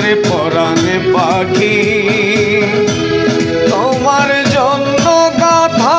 আমার পরাণে পাখি। তোমার জন্য গাথা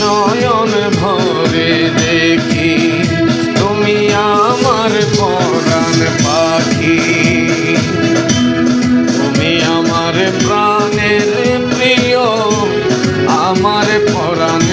নয়ন ভরে দেখি তুমি আমার পরাণ পাখি। তুমি আমার প্রাণের প্রিয় আমার পরাণ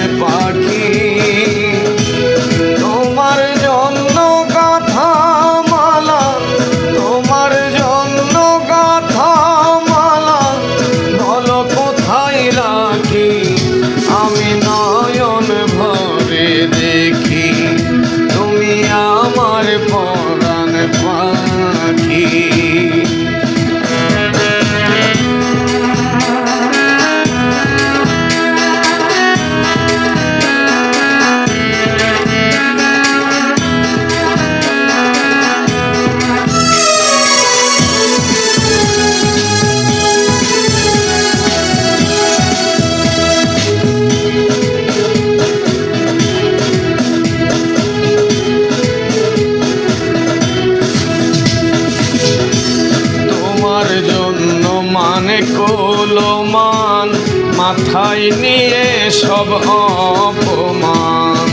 মানে কোলমান মাথায় নিয়ে সব অপমান।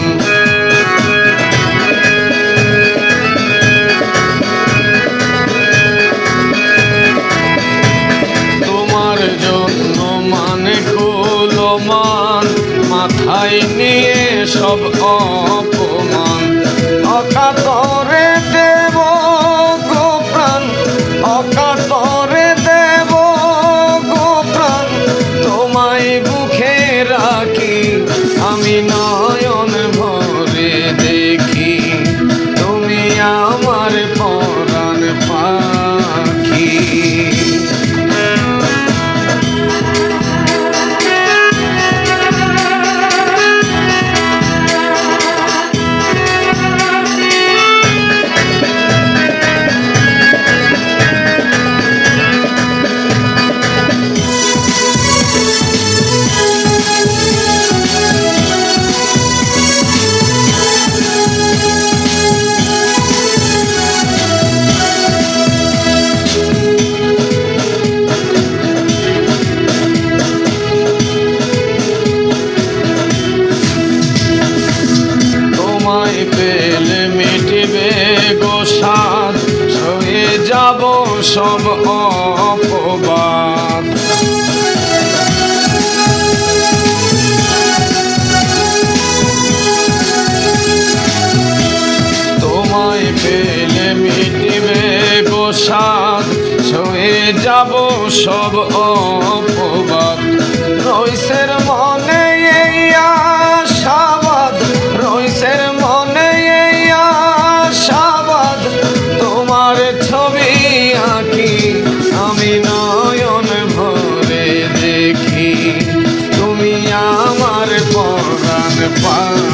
তোমার জন্য মানে কোলমান মাথায় নিয়ে সব অপমান গোসাদ সয়ে যাব সব অপবাদ। তোমায় পেলে মিটবে গোসাদ সয়ে যাব সব অপবাদ। রইসে fire.